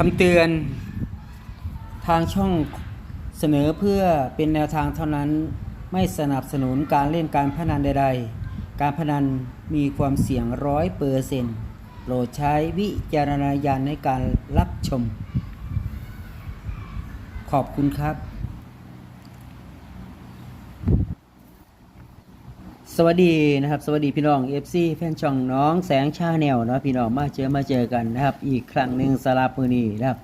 คำเตือนทางช่องเสนอเพื่อเป็นแนวทางเท่านั้นไม่สนับสนุนการเล่นการพนันใด ๆ การพนันมีความเสี่ยงร้อยเปอร์เซนต์โปรดใช้วิจารณญาณในการรับชม ขอบคุณครับ สวัสดีนะครับ สวัสดีพี่น้อง FC แฟนช่องน้องแสงชาแนลเนาะพี่น้องมาเจอมาเจอกันนะครับ อีกครั้งหนึ่งสลาปืนีนะครับ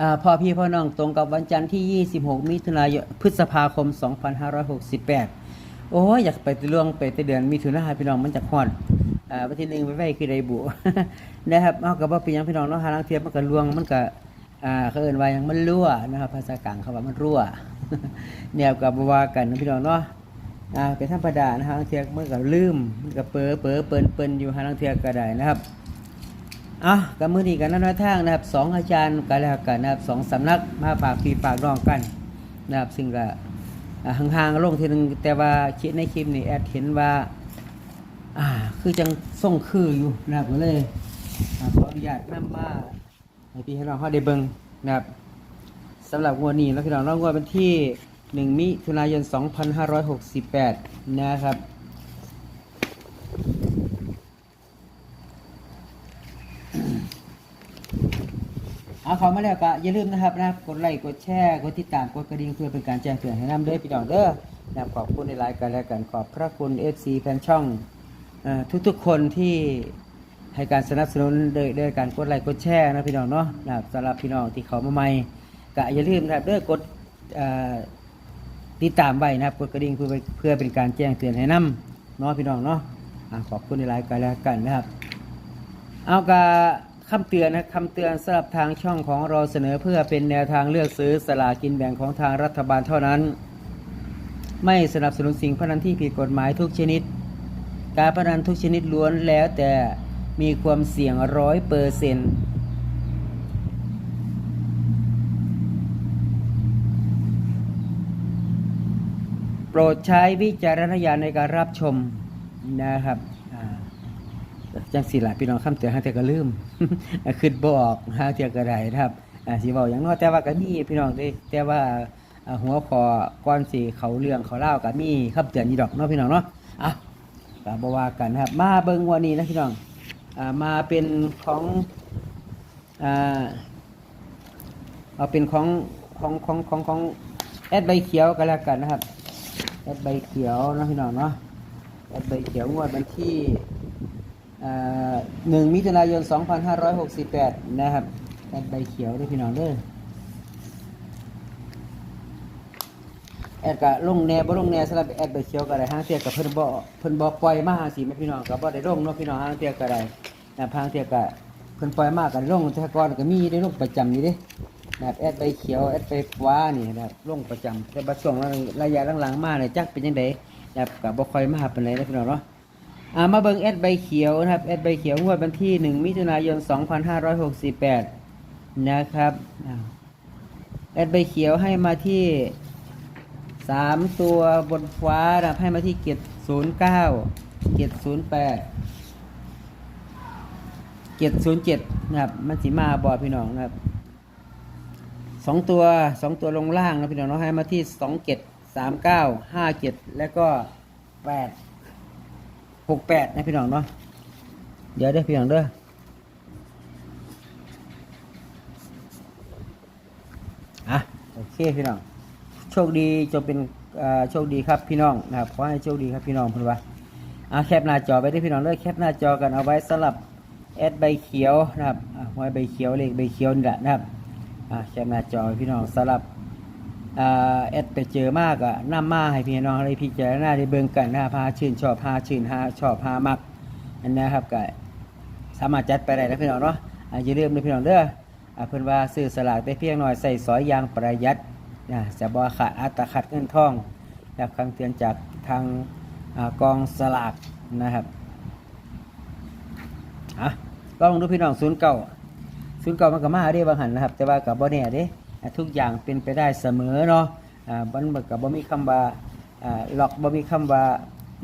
อพ่อพี่พ่อน้องตรงกับวันจันทร์ที่ 26 มิถุนายนพฤษภาคม 2568 โอ้ยอยากไปตะล่วงไปแตะเดือนมิถุนายนพี่น้องมันจะฮอดวันที่หนึ่งไปไว้คือไดบุนะครับเอากับว่าเป็นหยังพี่น้องเนาะหาลังเทียบมันก็ล่วงมันก็อ่าเขาเอิ้นว่ายังมันรั่วนะครับภาษากลางเขาว่ามันรั่วแนวกับว่ากันพี่น้องเนาะ อ่าเป็นธรรมดานะฮะบางเทียมันก็ลืมมันก็เป๋อเป๋อเปิ้นเปิ้นอยู่ฮะบางเทียก็ได้นะครับอะกับมือนี้กันนั่นทางนะครับสองอาจารย์กันแล้วกันนะครับสองสำนักมาฝากพี่ฝากน้องกันนะครับซึ่งก็ห่างๆลงทีนึงแต่ว่าคิดในคลิปนี้แอดเห็นว่าอ่าคือจังส่งคืออยู่นะครับก็เลยอ่าขออนุญาตนำมาให้พี่ให้น้องเขาได้เบิ่งนะครับสำหรับงวดนี้แล้วพี่น้องรางวัลเป็นที่ 1 มิถุนายน 2568 นะครับ เอาเขามาแล้วก็อย่าลืมนะครับนะกดไลค์กดแชร์กดติดตามกดกระดิ่งเพื่อเป็นการแจ้งเตือนให้นำเด้อพี่น้องเด้อนะขอบคุณในไลน์กันแล้วกันขอบพระคุณ FC แฟนช่องอทุกๆคนที่ให้การสนับสนุนโดยโดยการกดไลค์กดแชร์นะพี่น้องเนาะนะครับสำหรับพี่น้องที่เขามาใหม่ก็อย่าลืมนะครับเด้อกดอ ติดตามไว้นะครับกดกระดิ่งเพื่อเพื่อเป็นการแจ้งเตือนให้นำเนาะพี่น้องเนาะขอบคุณในไลน์กันแล้วกันนะครับ เอากาคำเตือนนะคำเตือนสำหรับทางช่องของเราเสนอเพื่อเป็นแนวทางเลือกซื้อสลากินแบ่งของทางรัฐบาลเท่านั้น ไม่สนับสนุนสิ่งพนันที่ผิดกฎหมายทุกชนิด การพนันทุกชนิดล้วนแล้วแต่มีความเสี่ยงร้อยเปอร์เซ็นต์ รดใช้วิจารณญาณในการรับชมนะครับจังสิล่ะพี่น้องคำเตือนห้างเทียก็ลืมขึ้นบอกห้างเทียก็ได้นะครับสิบอกอย่างน้อยแต่ว่าก็มีพี่น้องได้แต่ว่าหัวคอก้อนสีเขาเรื่องเขาเล่าวก็มีคำเตือนยีดอกเนาะพี่น้องเนาะอะก็บว่ากันครับ มาเบิงวันนี้นะพี่น้องมาเป็นของเอาเป็นของของของของของแอดใบเขียวกันแล้วกันนะครับ แอดใบเขียวนะพี่น้องเนาะแอดใบเขียวงวดวันที่หนึ่งมิถุนายน 2568 นะครับแอดใบเขียวด้วยพี่น้องเด้อแอดกะลงแนบ่ลงแนสำหรับแอดใบเขียวก็ได้ห้างเทียกับเพิ่นบ่เพิ่นบ่ปล่อยมาหาสิแม่พี่น้องก็บ่ได้ลงเนาะพี่น้องห้างเทียก็ได้นะห้างเทียก็เพิ่นปล่อยมาก็ได้ลงแต่ก่อนก็มีได้ลงประจำนี่เด้ นะครับแอดใบเขียวแอดใบฟ้านี่นะครับลงประจำแต่บัดช่วงระยะหลังๆมาเนี่ยจักเป็นจังไดนะครับก็บ่ค่อยมาเปานใดนะพี่น้องเนาะอ่ามาเบิงแอดใบเขียวนะครับแอดใบเขียวงวดวันที่ 1 มิถุนายน 2568 นะครับอ่าแอดใบเขียวให้มาที่ 3 ตัวบนฟ้านะครับให้มาที่เกียร09เกียร08เกียร07นะครับมันสีมาบอดพี่น้องนะครับ สองตัวสองตัวลงล่างนะพี่น้องเนาะให้มาที่2เกียร39 5เกียรแล้วก็8หกแปดนะพี่น้องเนาะเดี๋ยวได้อพี่น้องเด้ออะโอเคพี่น้องโชคดีจงเป็นโชคดีครับพี่น้องนะครับขอให้โชคดีครับพี่น้องพูดว่าอะแคปหน้าจอไปได้พี่น้องเด้อแคปหน้าจอกันเอาไว้สำหรับแอดใบเขียวนะครับอะไว้ใบเขียวเลขใบเขียวนี่แหละนะครับ อะแคปหน้าจอพี่น้องสำหรับอ่าแอดไปเจอมากอะนำมาให้พี่น้องได้พิจารณาได้เบิ่งกันนะพาชื่นชอบพาชื่นหาชอบพามักอันนี้ครับก็สามารถจัดไปได้นะพี่น้องเนาะอ่าอย่าลืมนะพี่น้องเด้ออ่าเพิ่นว่าซื้อสลากได้เพียงหน่อยใส่สอยอยางประหยัดนะจะบ่ขาดอัตคัดเงินทองแบบคำเตือนจากทางกองสลากนะครับอะลองดูพี่น้องศูนย์เก่า ศูนย์เก่ามันก็มาได้บางหันนะครับ แต่ว่ากับบ่แน่เด้ทุกอย่างเป็นไปได้เสมอเนาะอ่ามันบ่กับบ่มีคำว่าอ่าหลอกบ่มีคำว่า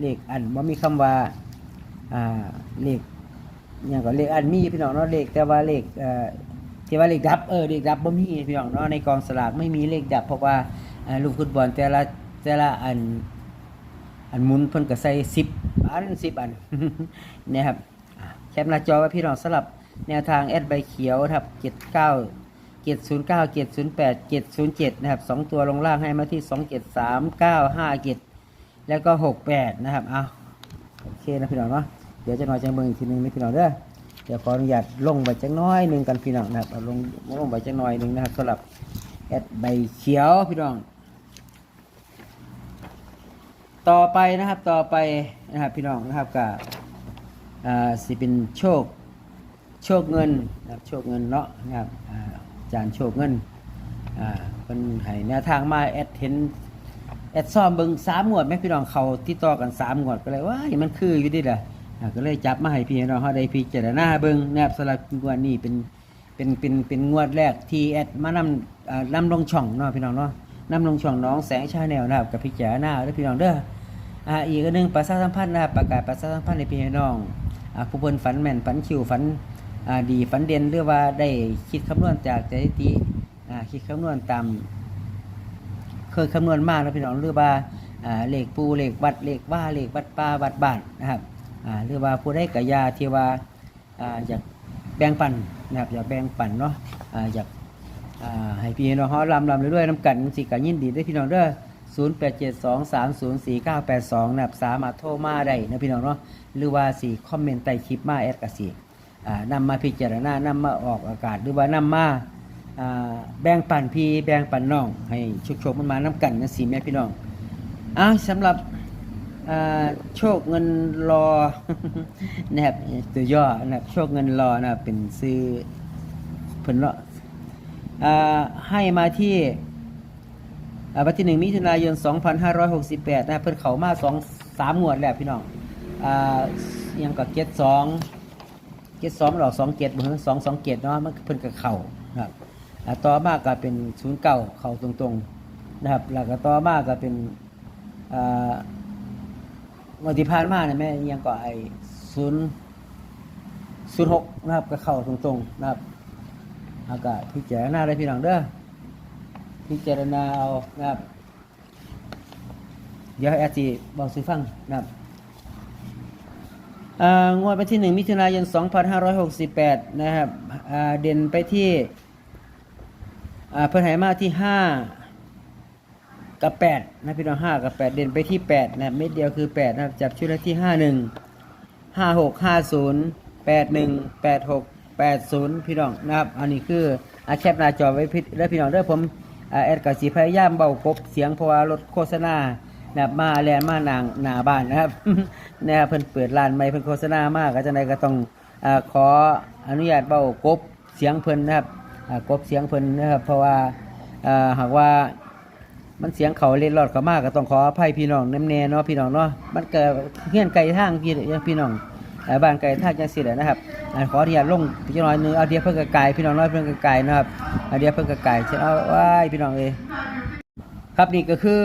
เลขอันบ่มีคำว่าอ่าเลขอย่างก็เลขอันมีพี่น้องเนาะเลขแต่ว่าเลขเอ่อที่ว่าเลขดับเออเลขดับบ่มีพี่น้องเนาะในกองสลากไม่มีเลขดับ เพราะว่าอ่อลูกฟุตบอลแต่ละแต่ละอันอันหมุนเพิ่นก็ใส่10อัน10อันนะครับแคปหน้าจอไว้พี่น้องสำหรับ แนวทางแอดใบเขียวครับ79 709 708 707นะครับสองตัวลงล่างให้มาที่273 957แล้วก็68นะครับเอาโอเคนะพี่น้องเนาะเดี๋ยวจะน้อยจังเบิ่งอีกทีหนึงนะพี่น้องเด้อเดี๋ยวขออนุญาตลงไปจังน้อยหนึงกันพี่น้องนะครับเอาลงลงไปจังน้อยหนึงนะครับสำหรับแอดใบเขียวพี่น้อง ต่อไปนะครับต่อไปนะครับพี่น้องนะครับกับอ่าสิเป็นโชค โชคเงินนะครับโชคเงินเนาะนะครับอาจารย์โชคเงินอ่าเป็นให้แนวทางมาแอดเห็นแอดซ้อมเบิ่งสามงวดไหมพี่น้องเขาที่ต่อกันสามงวดก็เลยว่ามันคืออยู่ดิล่ะอ่าก็เลยจับมาให้พี่น้องเขาได้พิจารณาเบิ่งนะครับสำหรับงวดนี้เป็นเป็นเป็นเป็นงวดแรกที่แอดมานำอ่านำลงช่องเนาะพี่น้องเนาะนำลงช่องน้องแสงชาแนลนะครับกับพิจารณาเด้อพี่น้องเด้ออ่าอีกอันหนึ่งประชาสัมพันธ์นะครับประกาศประชาสัมพันธ์ในพี่น้องอ่าผู้เพิ่นฝันแม่นฝันคิวฝัน ดีฝันเด่นหรือว่าได้คิดคำนวณจากสถิติคิดคำนวณตามเคยคำนวณมากนะพี่น้องหรือว่าเลขปูเลขวัดเลขว่าเลขวัดป่าวัดบ้านนะครับหรือว่าผู้ได้กะยาที่ว่าอยากแบ่งปันนะครับอยากแบ่งปันเนาะอยากให้พี่น้องเขาลำลำเรื่อยๆน้ำกันสิกันยินดีได้พี่น้องเด้อ0 8 7 2 3 0 4 9 8 2นะครับสามารถโทรมาได้นะพี่น้องเนาะหรือว่าสีคอมเมนต์ใต้คลิปมาแอดกสิอ่า นำมาพิจารณานำมาออกอากาศหรือว่านำมาแบ่งปันพี่แบ่งปันน้อง ให้ชุกโชคมันมาน้ำกันนะสิแม่พี่น้องอ้าวสำหรับโชคเงินรอนะครับตัวย่อนะครับโชคเงินรอนะเป็นซื้อเพิ่นเนาะให้มาที่วันที่หนึ่งมิถุนายน 2568 นะเพิ่นเขามาสองสามงวดแล้วพี่น้องอยังกับเกตสอง เกตสองหรอกสองเกตเหมือนสองสองเกตเนาะมันเพิ่นกับเข่านะครับต่อมาก็เป็นศูนย์เก่าเข่าตรงๆนะครับแล้วก็ต่อมาก็เป็นอ่างวดที่ผ่านมาเนี่ยแม่ยังก็ไอศูนย์ศูนย์หกนะครับก็เข่าตรงๆนะครับอากาศพิจารณาได้พี่น้องเด้อพิจารณาเอานะครับเดี๋ยวแอดจีบอกซื้อฟังนะครับ งวดไปที่หนึ่งมิถุนายน 2568 นะครับเด่นไปที่เพิ่นไหมาที่ 5 กับ 8 นะพี่น้อง5กับ 8 เด่นไปที่ 8 นะเม็ดเดียวคือ 8 นะครับ จับชุดละที่ 51ห้าหกห้าศูนย์แปดหนึ่งแปดหกแปดศูนย์พี่น้องนะครับ อันนี้คืออาแคปหน้าจอไว้พี่แล้วพี่น้องเด้อผมอแอดกับสีพยายามเบากบเสียงเพราะว่ารถโฆษณา นะครับมาแลนมานางหน้าบ้านนะครับ นะครับเพิ่นเปิดร้านใหม่เพิ่นโฆษณามากก็จังไดก็ต้องอขออนุญาตเบ้ากบเสียงเพิ่นนะครับกบเสียงเพิ่นนะครับเพราะว่าหากว่ามันเสียงเขาเล่นรอดเขามากก็ต้องขออภัยพี่น้องน้ำแน่เนาะพี่น้องเนาะมันเกิดเฮี้ยนไกลทางพี่พี่น้องบ้านไกลทางจังสิแหละนะครับขออนุญาตลงพี่น้อยนึงเอาเดียเพิ่งกระไกลพี่น้องน้อยเพิ่งกระไกลนะครับเอาเดียเพิ่งกระไกลเช่นเอาไว้พี่น้องเอย ครับนี่ก็คือ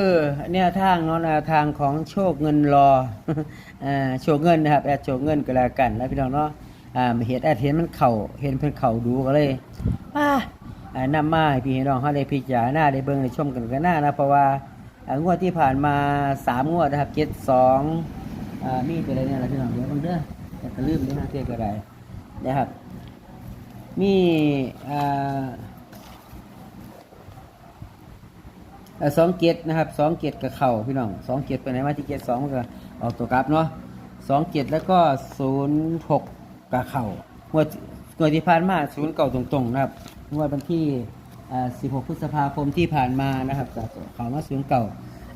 เนี่ยทางเนาะแนวทางของโชคเงินรอโชคเงินนะครับแอดโชคเงินก็แล้วกันนะพี่น้องเนาะอ่าเหตุแอดเห็นมันเข่าเห็นเพิ่นเข่าดูก็เลยอ่าอ่านำมาให้พี่น้องเขาได้พิจารณาได้เบิ่งได้ชมกันกันหน้านะเพราะว่างวดที่ผ่านมาสามงวดนะครับเจ็ดสองมีตัวอะไรเนี่ยล่ะพี่น้องเดี๋ยวเบิ่งเด้อแต่ก็ลืมเด้อนะเทียก็ได้นะครับมีอ่าเอ่อ สองเกียรนะครับสองเกียรกับเข่าพี่น้องสองเกียรไปไหนมาที่เกียรสองมันก็ออกตัวกลับเนาะสองเกียรแล้วก็ศูนย์หกกับเข่างวดงวดที่ผ่านมาศูนย์เก่าตรงๆนะครับงวดวันที่อ่า16พฤษภาคมที่ผ่านมานะครับก็เขามาศูนย์เก่า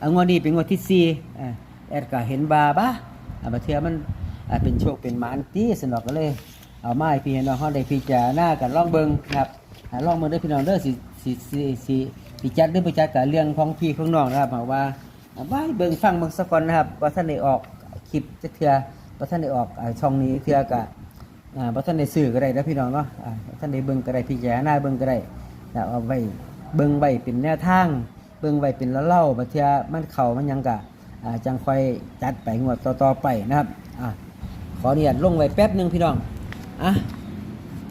อ่างวดนี้เป็นงวดที่สี่อ่าแอดก็เห็นบาบ้าอ่าบาเทือมันเป็นโชคเป็นหมานตีสนอกก็เลยเอาไม้พี่น้องเขาได้พิจารณากันล่องเบิงครับอ่องเบิงด้อพี่น้องเด้อสิสิสิ สิสิจัดหรือบ่จัดกับเรื่องของพี่ของน้องนะครับเพราว่าอ่าว่าให้เบิ่งฟังเบิ่งสักก่อนนะครับว่าท่านได้ออกคลิปจะเทื่อว่าท่านได้ออกช่องนี้เทื่อกะอ่าว่าท่านได้ซื้อก็ได้นะพี่น้องเนาะอ่าว่าท่านได้เบิ่งก็ได้พิจารณาเบิ่งก็ได้เอาไว้เบิ่งไว้เป็นแนวทางเบิ่งไว้เป็นละเล่าบัเทื่อมันเข้ามันยังกะจังคอยจัดไปงวดต่อๆไปนะครับอขออนุญาตลงไว้แป๊บหนึงพี่น้องอะ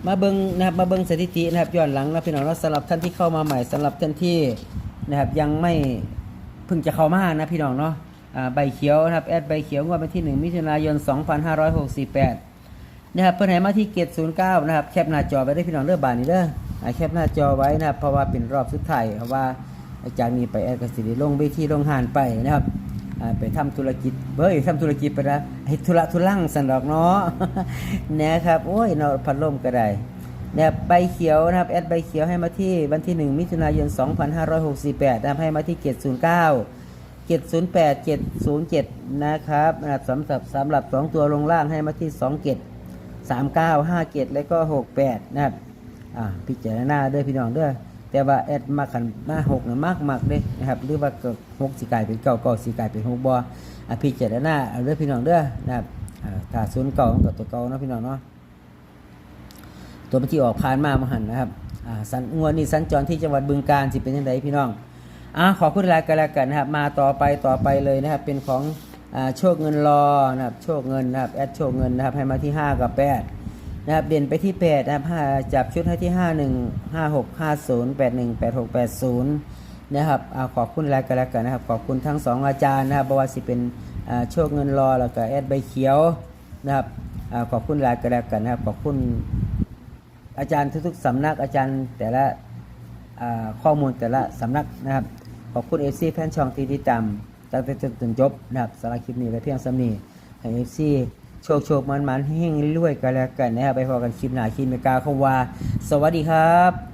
มาเบิงนะครับมาเบิงสถิตินะครับย้อนหลังนะพี่น้องเนาะสำหรับท่านที่เข้ามาใหม่สำหรับท่านที่นะครับยังไม่เพิ่งจะเข้ามานะพี่น้องเนาะใบเขียวนะครับแอดใบเขียวงวดวันที่ 1 มิถุนายน 2568นะครับเพิ่อนให้มาที่เกต09 นะครับแคปหน้าจอไว้ได้พี่น้องเด้อบานนี้เด้ออ่าแคปหน้าจอไว้นะครับเพราะว่าเป็นรอบสุดท้ายเพราะว่าจากนี้ไปแอดกสิได้ลงไปที่โรงหานไปนะครับ ไปทำธุรกิจเบ้ยทำธุรกิจไปนะให้ธุระทุลังสันดอกเนาะนะครับโอ้ยเนาะพัดลมก็ได้นะครับใบเขียวนะครับแอดใบเขียวให้มาที่วันที่ 1 มิถุนายน 2568นะครับให้มาที่เกต09เกต08 707นะครับนะครับสำหรับสำหรับ 2 ตัวลงล่างให้มาที่2เกต39 5เกตแล้วก็ 68 นะครับ อ่าพิจารณาเด้อพี่น้องด้อ แต่ว่าแอดมาขันมาหกนะมากมากเด้นะครับ หรือว่าก็หกสีกลายเป็นเก้าเก้าสีกลายเป็นหกบออ่าพิจารณาเอาเด้อพี่น้องเด้อนะครับอ่าถ้าศูนย์เก่ามันก็ตัวเก่าเนาะพี่น้องเนาะตัวที่ออกผ่านมามาหันนะครับสันงวดนี้สัญจรที่จังหวัดบึงกาฬสิเป็นยังไงพี่น้องอ่าขอคุณรายกันแล้วกันนะครับ มาต่อไปต่อไปเลยนะครับ เป็นของอโชคเงินรอนะครับ โชคเงินนะครับ แอดโชคเงินนะครับ ให้มาที่ห้ากับแปด นะครับเด่นไปที่8นะครับจับชุดให้ที่ 51 56 50 81 86 80 นะครับเอาขอบคุณรายกันแล้วกันนะครับ ขอบคุณทั้ง 2 อาจารย์นะครับบว่าสิเป็นโชคเงินรอแล้วก็แอดใบเขียวนะครับอขอบคุณรายกันแล้วกันนะครับขอบคุณอาจารย์ทุกๆสำนักอาจารย์แต่ละข้อมูลแต่ละสำนักนะครับ ขอบคุณเอฟซีแฟนช่องที่ติดตามตั้งแต่จนจนจบนะครับสารคลิปนี้ไว้เพียงสำนีให้เอฟซี โชคโชคมันมันๆเฮงรวยกันแล้วกันนะครับไปพอกันคลิปหน้าคลิปเมกาคงว่า สวัสดีครับ